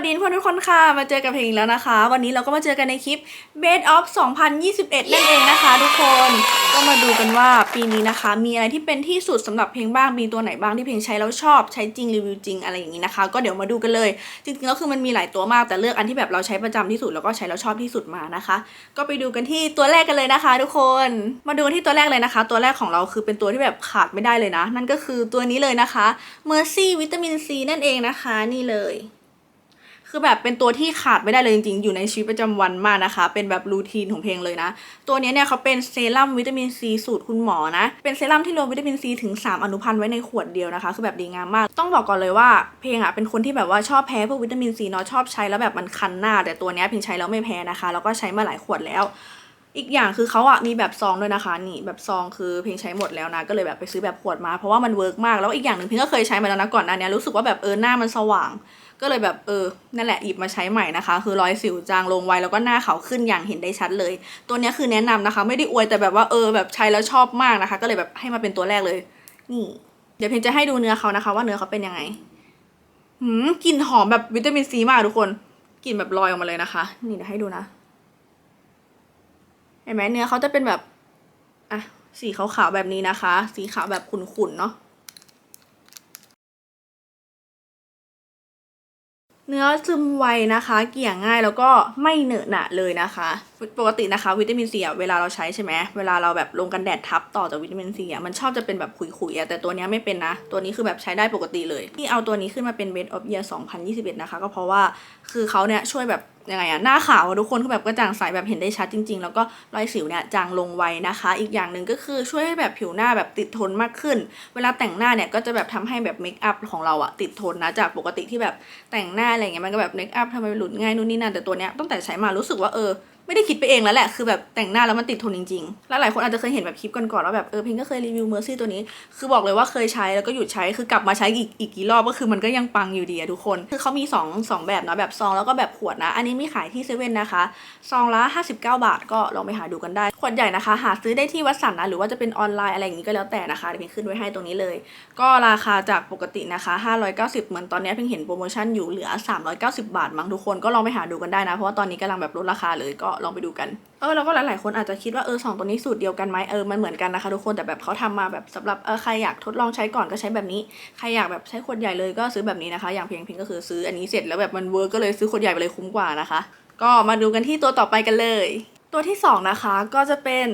วัสดีเพื่อนทุกคนค่ะ มาเจอกับเพลงอีกแล้วนะคะ วันนี้เราก็มาเจอกันในคลิป Best of 2021 นั่นเองนะคะ ทุกคน ก็มาดูกันว่าปีนี้นะคะ มีอะไรที่เป็นที่สุดสำหรับเพลงบ้าง มีตัวไหนบ้างที่เพลงใช้แล้วชอบ ใช้จริงรีวิวจริงอะไรอย่างนี้นะคะ ก็เดี๋ยวมาดูกันเลย จริงๆแล้วคือมันมีหลายตัวมาก แต่เลือกอันที่แบบเราใช้ประจำที่สุดแล้วก็ใช้แล้วชอบที่สุดมานะคะ ก็ไปดูกันที่ตัวแรกกันเลยนะคะ ทุกคน มาดูกันที่ตัวแรกเลยนะคะ ตัวแรกของเราคือเป็นตัวที่แบบขาดไม่ได้เลยนะ นั่นก็คือตัวนี้เลยนะคะ Mercy วิตามินซีนั่นเองนะคะ นี่เลย คือแบบเป็นตัวที่ขาดไม่ได้เลยจริงๆ อยู่ในชีวิตประจำวันมากนะคะ เป็นแบบรูทีนของเพลงเลยนะ ตัวนี้เนี่ยเขาเป็นเซรั่มวิตามินซีสูตรคุณหมอนะ เป็นเซรั่มที่รวมวิตามินซีถึง 3 อนุพันธ์ไว้ในขวดเดียวนะคะ คือแบบดีงามมาก ต้องบอกก่อนเลยว่าเพลงอะเป็นคนที่แบบว่าชอบแพ้พวกวิตามินซีเนาะชอบใช้แล้วแบบมันคันหน้า แต่ตัวนี้เพลงใช้แล้วไม่แพ้นะคะ แล้วก็ใช้มาหลายขวดแล้วอีกอย่างคือเขาอะมีแบบซองด้วยนะคะนี่แบบซองคือเพลงใช้หมดแล้วนะก็เลยแบบไปซื้อแบบขวดมาเพราะว่ามันเวิร์กมากแล้วอีกอย่างหนึ่งเพลงก็เคยใช้มาแล้วนะก่อนหน้านี้รู้สึกว่าแบบเออหน้ามันสว่าง ก็เลยแบบเออนั่นแหละหยิบมาใช้ใหม่นะคะ คือรอยสิวจางลงไวแล้วก็หน้าขาวขึ้นอย่างเห็นได้ชัดเลย ตัวนี้คือแนะนำนะคะ ไม่ได้อวยแต่แบบว่าเออแบบใช้แล้วชอบมากนะคะ ก็เลยแบบให้มาเป็นตัวแรกเลย นี่ เดี๋ยวเพนจะให้ดูเนื้อเขานะคะ ว่าเนื้อเขาเป็นยังไงหืมกลิ่นหอมแบบวิตามินซีมากทุกคนกลิ่นแบบลอยออกมาเลยนะคะ นี่เดี๋ยวให้ดูนะเห็นไหมเนื้อเขาจะเป็นแบบอะสีขาวๆแบบนี้นะคะ สีขาวแบบขุ่นๆเนาะ เนื้อซึมไวนะคะ เกี่ยง่ายแล้วก็ไม่เหนอะหนะเลยนะคะ ปกตินะคะ วิตามินซีเวลาเราใช้ใช่ไหมเวลาเราแบบลงกันแดดทับต่อจากวิตามินซีมันชอบจะเป็นแบบขุยๆแต่ตัวนี้ไม่เป็นนะ ตัวนี้คือแบบใช้ได้ปกติเลย ที่เอาตัวนี้ขึ้นมาเป็นเบสออฟเยียร์2021 นะคะ ก็เพราะว่าคือเขาเนี่ยช่วยแบบ ยังไงอะหน้าขาวทุกคนคือแบบกระจ่างใสแบบเห็นได้ชัดจริง ๆ แล้วก็รอยสิวเนี่ยจางลงไวนะคะ อีกอย่างหนึ่งก็คือช่วยให้แบบผิวหน้าแบบติดทนมากขึ้น เวลาแต่งหน้าเนี่ยก็จะแบบทำให้แบบเมคอัพของเราอะติดทนนะจากปกติที่แบบแต่งหน้าอะไรเงี้ยมันก็แบบเมคอัพทำไมหลุดง่ายนู่นนี่นั่นแต่ตัวเนี้ยตั้งแต่ใช้มารู้สึกว่าเออ ไม่ได้คิดไปเองแล้วแหละ คือแบบแต่งหน้าแล้วมันติดทนจริงๆ แล้วหลายคนอาจจะเคยเห็นแบบคลิปก่อนๆว่าแบบเออพิงก็เคยรีวิวเมอร์ซี่ตัวนี้ คือบอกเลยว่าเคยใช้แล้วก็หยุดใช้ คือกลับมาใช้อีกอีกกี่รอบก็คือมันก็ยังปังอยู่ดีอะทุกคน คือเขามี2งสองแบบเนาะแบบซองแล้วก็แบบขวดนะ อันนี้มีขายที่เซเว่นนะคะ ซองละ 59 บาทก็ลองไปหาดูกันได้ ขวดใหญ่นะคะ หาซื้อได้ที่วัดสันนะหรือว่าจะเป็นออนไลน์อะไรอย่างนี้ก็แล้วแต่นะคะเดี๋ยวพิงขึ้นไว้ให้ตรงนี้เลย ก็ราคาจากปกตินะคะ 590 เหมือนตอนนี้เพิ่งเห็นโปรโมชั่นอยู่เหลือ 390 บาทมั้งทุกคนก็ลองไปหาดูกันได้นะเพราะว่าตอนนี้กำลังแบบลดราคาเลยก็ลองไปดูกันเออแล้วก็หลายๆคนอาจจะคิดว่าเออสองตัวนี้สูตรเดียวกันไหมเออมันเหมือนกันนะคะทุกคนแต่แบบเขาทำมาแบบสำหรับเออใครอยากทดลองใช้ก่อนก็ใช้แบบนี้ใครอยากแบบใช้ขวดใหญ่เลยก็ซื้อแบบนี้นะคะ อย่างเพียงพียงก็คือซื้ออันนี้เสร็จแล้วแบบมันเวิร์กก็เลยซื้อขวดใหญ่ไปเลยคุ้มกว่านะคะ ก็มาดูกันที่ตัวต่อไปกันเลย ตัวที่สองนะคะก็จะเป็น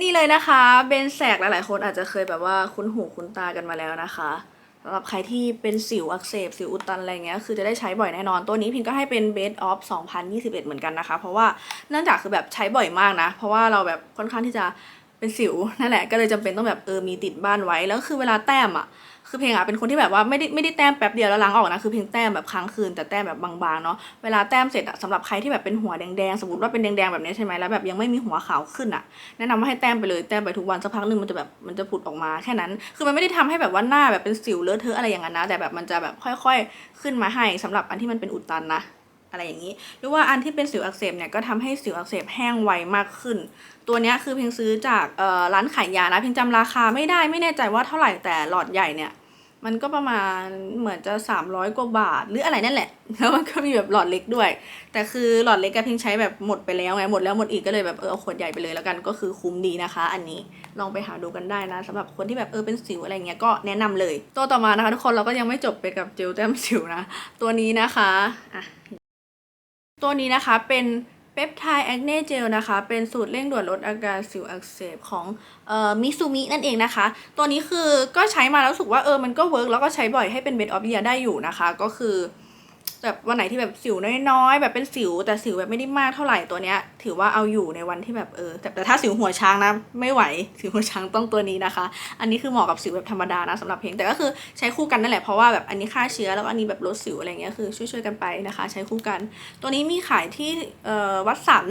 นี่เลยนะคะเบนแสกหลายๆ คนอาจจะเคยแบบว่าคุ้นหูคุ้นตากันมาแล้วนะคะ สำหรับใครที่เป็นสิวอักเสบ สิวอุดตันอะไรเงี้ยคือจะได้ใช้บ่อยแน่นอน ตัวนี้พิงก็ให้เป็น Best of 2021 เหมือนกันนะคะ เพราะว่าเนื่องจากคือแบบใช้บ่อยมากนะ เพราะว่าเราแบบค่อนข้างที่จะเป็นสิวนั่นแหละก็เลยจำเป็นต้องแบบเออมีติดบ้านไว้แล้วคือเวลาแต้มอะ คือเพลงอะเป็นคนที่แบบว่าไม่ได้ไม่ได้แต้มแป๊บเดียวแล้วล้างออกนะคือเพลงแต้มแบบค้างคืนแต่แต้มแบบบางๆเนาะเวลาแต้มเสร็จอะสำหรับใครที่แบบเป็นหัวแดงๆสมมติว่าเป็นแดงๆแบบนี้ใช่ไหมแล้วแบบยังไม่มีหัวขาวขึ้นอะแนะนำว่าให้แต้มไปเลยแต้มไปทุกวันสักพักหนึ่งมันจะแบบมันจะผุดออกมาแค่นั้น คือมันไม่ได้ทำให้แบบว่าหน้าแบบเป็นสิวเลอะเทอะอะไรอย่างนั้นนะแต่แบบมันจะแบบค่อยๆ ขึ้นมาให้สำหรับอันที่มันเป็นอุดตันนะอะไรอย่างนี้ หรือว่าอันที่เป็นสิวอักเสบเนี่ยก็ทำให้สิวอักเสบแห้งไวมากขึ้น ตัวนี้คือเพียงซื้อจากร้านขายยานะเพียงจำราคาไม่ได้ไม่แน่ใจว่าเท่าไหร่แต่หลอดใหญ่เนี่ย มันก็ประมาณเหมือนจะ 300 กว่าบาท หรืออะไรนั่นแหละ แล้วมันก็มีแบบหลอดเล็กด้วย แต่คือหลอดเล็กก็เพียงใช้แบบหมดไปแล้วไงหมดแล้วหมดอีกก็เลยแบบเออเอาขวดใหญ่ไปเลยแล้วกันก็คือคุ้มดีนะคะ อันนี้ลองไปหาดูกันได้นะสำหรับคนที่แบบเออเป็นสิวอะไรเงี้ยก็แนะนำเลยตัวต่อมานะคะทุกคนเราก็ยังไม่จบไปกับเจลแต้มสิวนะ ตัวนี้นะคะอะตัวนี้นะคะเป็น ปปไทด์แอคเน่เจลนะคะ เป็นสูตรเร่งด่วนลดอาการสิวอักเสบของเอ่อมิซูมินั่นเองนะคะ ตัวนี้คือก็ใช้มาแล้วรู้สึกว่าเออมันก็เวิร์กแล้วก็ใช้บ่อยให้เป็นเบสออฟเยียได้อยู่นะคะ ก็คือ แบบวันไหนที่แบบสิวน้อยๆแบบเป็นสิว แต่สิวแบบไม่ได้มากเท่าไหร่ตัวเนี้ย ถือว่าเอาอยู่ในวันที่แบบเออแต่แต่ถ้าสิวหัวช้างนะไม่ไหวสิวหัวช้างต้องตัวนี้นะคะ อันนี้คือเหมาะกับสิวแบบธรรมดานะสำหรับเพลงแต่ก็คือใช้คู่กันนั่นแหละเพราะว่าแบบอันนี้ฆ่าเชื้อแล้วก็อันนี้แบบลดสิวอะไรเงี้ยคือช่วยๆกันไปนะคะ ใช้คู่กัน ตัวนี้มีขายที่เอ่อวัดสัน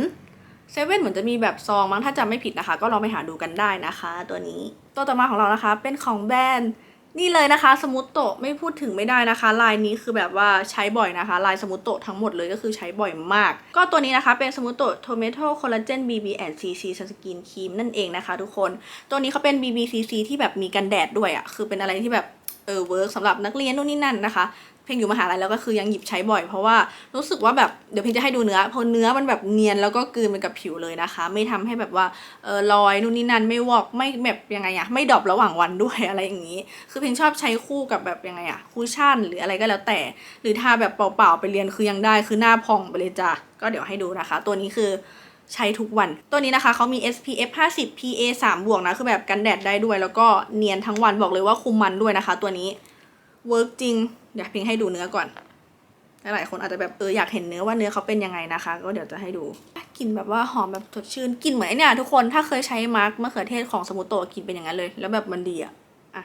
เซเว่นเหมือนจะมีแบบซองมั้งถ้าจำไม่ผิดนะคะ ก็ลองไปหาดูกันได้นะคะ ตัวนี้ตัวต่อมาของเรานะคะเป็นของแบรนด์ นี่เลยนะคะสมุตโตไม่พูดถึงไม่ได้นะคะ ลายนี้คือแบบว่าใช้บ่อยนะคะ ลายสมุตโตทั้งหมดเลยก็คือใช้บ่อยมาก ก็ตัวนี้นะคะเป็นสมุตโตะ Tomato Collagen BB and CC Sunscreen Cream นั่นเองนะคะ ทุกคน ตัวนี้เขาเป็น BBCC ที่แบบมีกันแดดด้วยอะ่ะคือเป็นอะไรที่แบบเออเวิร์กสำหรับนักเรียนนู่นนี่นั่นนะคะ เพลงอยู่มหาลัยแล้วก็คือยังหยิบใช้บ่อยเพราะว่ารู้สึกว่าแบบเดี๋ยวเพลงจะให้ดูเนื้อเพราะเนื้อมันแบบเนียนแล้วก็กลืนไปกับผิวเลยนะคะ ไม่ทำให้แบบว่าเออรอยนู่นนี่นั่นไม่วอกไม่แบบยังไงอะไม่ดรอประหว่างวันด้วยอะไรอย่างนี้ คือเพลงชอบใช้คู่กับแบบยังไงอะคูชั่นหรืออะไรก็แล้วแต่ หรือทาแบบเปล่าๆไปเรียนคือยังได้คือหน้าพองไปเลยจ้ะก็เดี๋ยวให้ดูนะคะ ตัวนี้คือใช้ทุกวัน ตัวนี้นะคะเขามี SPF 50 PA 3บวกนะ คือแบบกันแดดได้ด้วย แล้วก็เนียนทั้งวันบอกเลยว่าคุมมันด้วยนะคะ ตัวนี้ เวิร์กจริง เดี๋ยวเพียงให้ดูเนื้อก่อนหลายคนอาจจะแบบเอออยากเห็นเนื้อว่าเนื้อเขาเป็นยังไงนะคะ ก็เดี๋ยวจะให้ดูกลิ่นแบบว่าหอมแบบสดชื่นกลิ่นเหมือนเนี่ยทุกคนถ้าเคยใช้มาร์กมะเขือเทศของสมุโตกลิ่นเป็นอย่างนั้นเลย แล้วแบบมันดีอะอะ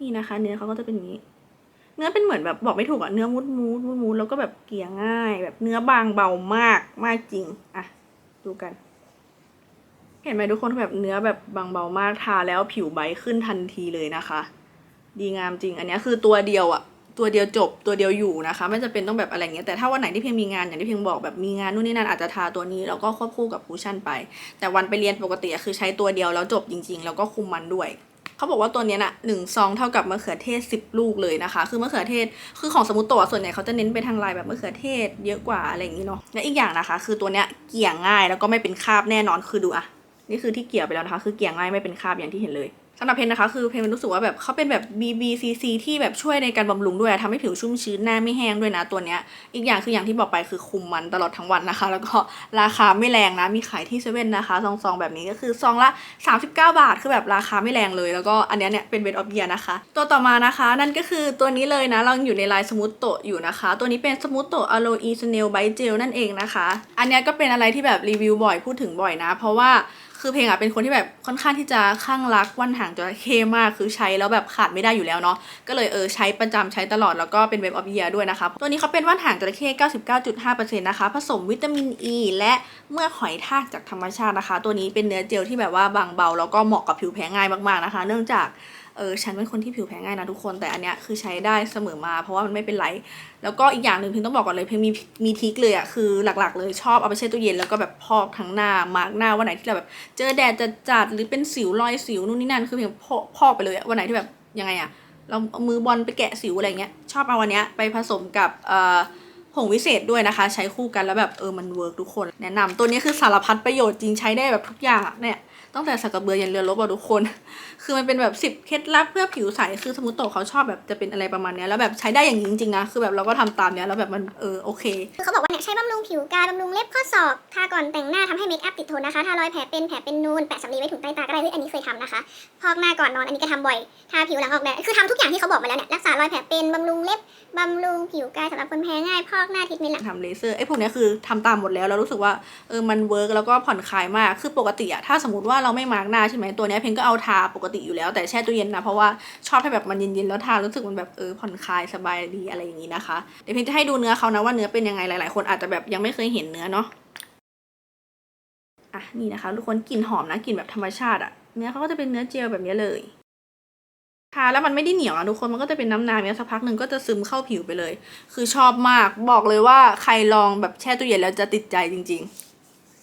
นี่นะคะ เนื้อเขาก็จะเป็นอย่างนี้ เนื้อเป็นเหมือนแบบบอกไม่ถูกอะเนื้อมุดมูดมุดมูดแล้วก็แบบเกลี่ยง่าย แบบเนื้อบางเบามากมากจริงอะดูกัน เห็นไหมทุกคนแบบเนื้อแบบบางเบามากทาแล้วผิวใบขึ้นทันทีเลยนะคะ ดีงามจริง อันนี้คือตัวเดียวอะ ตัวเดียวจบตัวเดียวอยู่นะคะ ไม่จะเป็นต้องแบบอะไรเงี้ยแต่ถ้าวันไหนที่เพียงมีงานอย่างที่เพียงบอกแบบมีงานนู่นนี่นั่นอาจจะทาตัวนี้แล้วก็ควบคู่กับคูชั่นไป แต่วันไปเรียนปกติคือใช้ตัวเดียวแล้วจบจริง ๆ แล้วก็คุมมันด้วยเขาบอกว่าตัวนี้ยน่ะหนึ่งซองเท่ากับมะเขือเทศ 10 ลูกเลยนะคะ คือมะเขือเทศคือของสมุตโตะส่วนใหญ่เขาจะเน้นไปทางลายแบบมะเขือเทศเยอะกว่าอะไรอย่างนี้เนาะและอีกอย่างนะคะ คือตัวเนี้ยเกี่ยงง่ายแล้วก็ไม่เป็นคราบแน่นอนคือดูอะนี่คือที่เกี่ยไปแล้วนะคะ คือเกี่ยง่ายไม่เป็นคราบอย่างที่เห็นเลย สำหรับเพนนะคะ คือเพนรู้สึกว่าแบบเขาเป็นแบบ BBCC ที่แบบช่วยในการบำรุงด้วยทำให้ผิวชุ่มชื้นหน้าไม่แห้งด้วยนะตัวเนี้ย อีกอย่างคืออย่างที่บอกไปคือคุมมันตลอดทั้งวันนะคะ แล้วก็ราคาไม่แรงนะ มีขายที่เซเว่นนะคะซองๆแบบนี้ก็คือซองละ 39 บาท คือแบบราคาไม่แรงเลย แล้วก็อันเนี้ยเนี่ยเป็นเบ d ออฟเ a ียนะคะ ตัวต่อมานะคะ นั่นก็คือตัวนี้เลยนะเราอยู่ในลายสมูทโตอยู่นะคะ ตัวนี้เป็นสมูทโตอะโลอีสเนลไบเจลนั่นเองนะคะ อันเนี้ยก็เป็นอะไรที่แบบรีวิวบ่อยพูดถึงบ่อยนะ เพราะว่า คือเพลงอะเป็นคนที่แบบค่อนข้างที่จะข้างรักวันหางจระเข้มากคือใช้แล้วแบบขาดไม่ได้อยู่แล้วเนาะก็เลยเออใช้ประจำใช้ตลอดแล้วก็เป็นเว็บออฟเยียด้วยนะคะตัวนี้เขาเป็นว่านหางจระเข้99.5%นะคะผสมวิตามินอ e ีและเมื่อหอยทากจากธรรมชาตินะคะ ตัวนี้เป็นเนื้อเจลที่แบบว่าบางเบาแล้วก็เหมาะกับผิวแพ้ง่ายมากๆนะคะ เนื่องจาก เออฉันเป็นคนที่ผิวแพ้ง่ายนะทุกคนแต่อันเนี้ยคือใช้ได้เสมอมา เพราะว่ามันไม่เป็นไร แล้วก็อีกอย่างหนึ่งเพิงต้องบอกก่อนเลยเพิงมีมีทิกเลยอะคือหลักๆ เลยชอบเอาไปแช่ตู้เย็นแล้วก็แบบพอกทั้งหน้ามาร์กหน้าวันไหนที่เราแบบเจอแดดจัดๆหรือเป็นสิวรอยสิวนู่นนี่นั่นคือเพียงพอกพอกไปเลยวันไหนที่แบบยังไงอะเราเอามือบอลไปแกะสิวอะไรเงี้ยชอบเอาวันเนี้ยไปผสมกับเอ่อผงวิเศษด้วยนะคะ ใช้คู่กันแล้วแบบเออมันเวิร์กทุกคน แนะนำตัวนี้คือสารพัดประโยชน์จริงใช้ได้แบบทุกอย่างเนี่ย ตั้งแต่สักกระเบือยันเรือรบอะทุกคน คือมันเป็นแบบสิบเคล็ดลับเพื่อผิวใส คือสมมติโตะเขาชอบแบบจะเป็นอะไรประมาณเนี้ยแล้วแบบใช้ได้อย่างนี้จริงๆนะ คือแบบเราก็ทำตามเนี้ยแล้วแบบมันเออโอเค คือเขาบอกว่าเนี่ยใช้บำรุงผิวกายบำรุงเล็บข้อศอกทาก่อนแต่งหน้าทำให้เมคอัพติดทนนะคะ ทารอยแผลเป็นแผลเป็นนูนแปะสำลีไว้ถุงใต้ตาก็ได้เฮ้ยอันนี้เคยทำนะคะ พอกหน้าก่อนนอนอันนี้ก็ทำบ่อย ทาผิวหลังออกแดด คือทำทุกอย่างที่เขาบอกมาแล้วเนี่ย รักษารอยแผลเป็นบำรุงเล็บบำรุงผิวกายสำหรับคนแพ้ง่าย พอกหน้าทิทเมนต์หลังทำเลเซอร์ไอ้พวกเนี้ยคือทำตามหมดแล้วแล้วรู้สึกว่าเออมันเวิร์กแล้วก็ผ่อนคลายมากคือปกติอะถ้าสมมติว่าเราไม่มาร์กหน้าใช่ไหมตัวนี้เพนก็เอาทาปกติอยู่แล้วแต่แช่ตู้เย็นนะเพราะว่าชอบให้แบบมันเย็นๆแล้วทารู้สึกมันแบบเออผ่อนคลายสบายดีอะไรอย่างนี้นะคะเดี๋ยวเพนจะให้ดูเนื้อเขานะว่าเนื้อเป็นยังไงหลายๆ คนอาจจะแบบยังไม่เคยเห็นเนื้อเนาะอะนี่นะคะทุกคนกลิ่นหอมนะกลิ่นแบบธรรมชาติอะเนื้อเขาก็จะเป็นเนื้อเจลแบบนี้เลยทาแล้วมันไม่ได้เหนียวอะทุกคนมันก็จะเป็นน้ำน้ำเนี้ยสักพักหนึ่งก็จะซึมเข้าผิวไปเลย คือชอบมากบอกเลยว่าใครลองแบบแช่ตู้เย็นแล้วจะติดใจจริง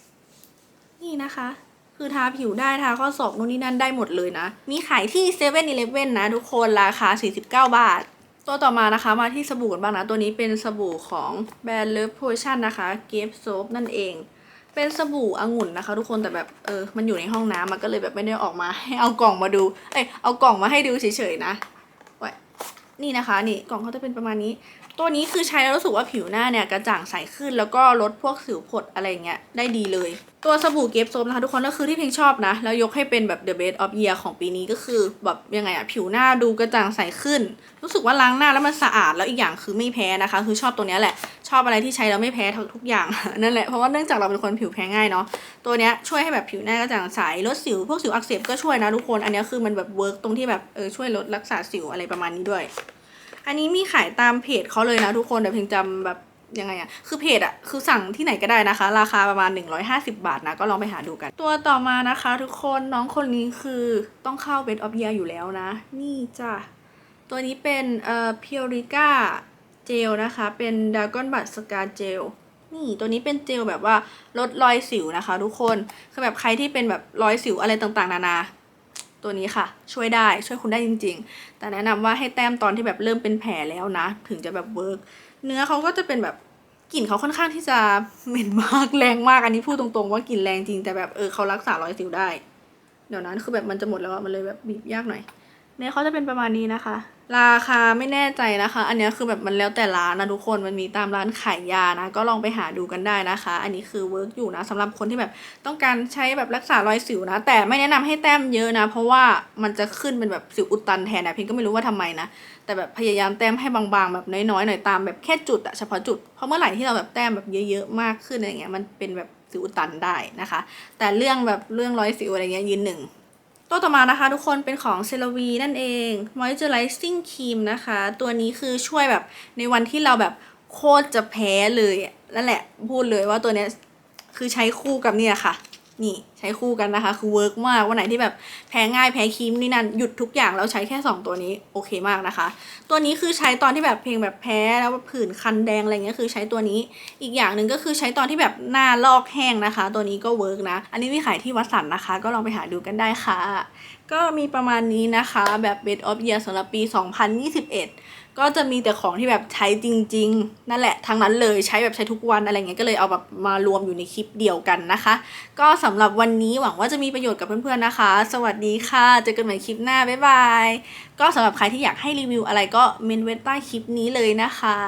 ๆ นี่นะคะ คือทาผิวได้ทาข้อศอกนู่นนี่นั่นได้หมดเลยนะ มีขายที่7 e เ e ่ e อนะทุกคนราคา 49 บาท ตัวต่อมานะคะมาที่สบู่กันบ้างนะ ตัวนี้เป็นสบู่ของแบรนด์ Love Potion นะคะเกฟโซ p นั่นเอง เป็นสบู่องุ่นนะคะ ทุกคนแต่แบบเออมันอยู่ในห้องน้ำมันก็เลยแบบไม่ได้ออกมาให้เอากล่องมาดูเอ้ยเอากล่องมาให้ดูเฉยๆนะวนี่นะคะนี่กล่องเขาจะเป็นประมาณนี้ ตัวนี้คือใช้แล้วรู้สึกว่าผิวหน้าเนี่ยกระจ่างใสขึ้นแล้วก็ลดพวกสิวผดอะไรเงี้ยได้ดีเลย ตัวสบู่เกฟโซมนะคะทุกคนก็คือที่เพลงชอบนะ แล้วยกให้เป็นแบบ the best of year ของปีนี้ก็คือแบบยังไงอะผิวหน้าดูกระจ่างใสขึ้น รู้สึกว่าล้างหน้าแล้วมันสะอาดแล้วอีกอย่างคือไม่แพ้นะคะ คือชอบตัวนี้แหละ ชอบอะไรที่ใช้แล้วไม่แพ้ทุกทุกอย่างนั่นแหละเพราะว่าเนื่องจากเราเป็นคนผิวแพ้ง่ายเนาะตัวเนี้ยช่วยให้แบบผิวหน้ากระจ่างใสลดสิวพวกสิวอักเสบก็ช่วยนะทุกคนอันนี้คือมันแบบเวิร์กตรงที่แบบเออช่วยลดรักษาสิวอะไรประมาณนี้ด้วย อันนี้มีขายตามเพจเขาเลยนะทุกคนแต่เพียงจำแบบยังไงอะคือเพจอะคือสั่งที่ไหนก็ได้นะคะ ราคาประมาณ 150 บาทนะ ก็ลองไปหาดูกัน ตัวต่อมานะคะ ทุกคนน้องคนนี้คือต้องเข้าเบ d ออฟเยียอยู่แล้วนะ นี่จ้ะ ตัวนี้เป็นเอ่อพิอริก้าเจลนะคะ เป็นดากอนบัตสกาเจลนี่ตัวนี้เป็นเจลแบบว่าลดรอยสิวนะคะ ทุกคน คือแบบใครที่เป็นแบบรอยสิวอะไรต่างๆ นานา ตัวนี้ค่ะ ช่วยได้ช่วยคุณได้จริง ๆ แต่แนะนำว่าให้แต้มตอนที่แบบเริ่มเป็นแผลแล้วนะ ถึงจะแบบเวิร์กเนื้อเขาก็จะเป็นแบบกลิ่นเขาค่อนข้างที่จะเหม็นมากแรงมากอันนี้พูดตรงๆว่ากลิ่นแรงจริงแต่แบบเออเขารักษารอยสิวได้ เดี๋ยวนั้นคือแบบมันจะหมดแล้วมันเลยแบบบีบยากหน่อยเนี่ยเขาจะเป็นประมาณนี้นะคะ ราคาไม่แน่ใจนะคะ อันนี้คือแบบมันแล้วแต่ร้านนะทุกคน มันมีตามร้านขายยานะ ก็ลองไปหาดูกันได้นะคะ อันนี้คือเวิร์กอยู่นะสำหรับคนที่แบบต้องการใช้แบบรักษารอยสิวนะ แต่ไม่แนะนำให้แต้มเยอะนะ เพราะว่ามันจะขึ้นเป็นแบบสิวอุดตันแทนนะเพียงก็ไม่รู้ว่าทำไมนะ แต่แบบพยายามแต้มให้บางๆ แบบน้อยๆหน่อยตามแบบแค่จุดอะเฉพาะจุด เพราะเมื่อไหร่ที่เราแบบแต้มแบบเยอะๆมากขึ้นอะไรเงี้ย มันเป็นแบบสิวอุดตันได้นะคะ แต่เรื่องแบบเรื่องรอยสิวอะไรเงี้ยยืนหนึ่ง ตัวต่อมานะคะทุกคนเป็นของเซรวีนั่นเอง moisturizing cream นะคะ ตัวนี้คือช่วยแบบในวันที่เราแบบโคตรจะแพ้เลยอะนั่นแหละพูดเลยว่าตัวนี้คือใช้คู่กับเนี่ยค่ะ นี่ใช้คู่กันนะคะ คือเวิร์กมากวันไหนที่แบบแพ้ง่ายแพ้ครีมนี่นั่นหยุดทุกอย่างแล้วใช้แค่ 2 ตัวนี้โอเคมากนะคะ ตัวนี้คือใช้ตอนที่แบบเพลงแบบแพ้แล้วผื่นคันแดงอะไรเงี้ยคือใช้ตัวนี้ อีกอย่างหนึ่งก็คือใช้ตอนที่แบบหน้าลอกแห้งนะคะ ตัวนี้ก็เวิร์กนะ อันนี้มีขายที่วัดสันนะคะ ก็ลองไปหาดูกันได้ค่ะ ก็มีประมาณนี้นะคะแบบ Best of Year สำหรับปี 2021ก็จะมีแต่ของที่แบบใช้จริง ๆ นั่นแหละทั้งนั้นเลยใช้แบบใช้ทุกวันอะไรเงี้ยก็เลยเอาแบบมารวมอยู่ในคลิปเดียวกันนะคะ ก็สำหรับวันันนี้หวังว่าจะมีประโยชน์กับเพื่อนๆนะคะ สวัสดีค่ะ เจอกันใหม่คลิปหน้า บ๊ายบาย ก็สำหรับใครที่อยากให้รีวิวอะไรก็เมนเว้ใต้คลิปนี้เลยนะคะ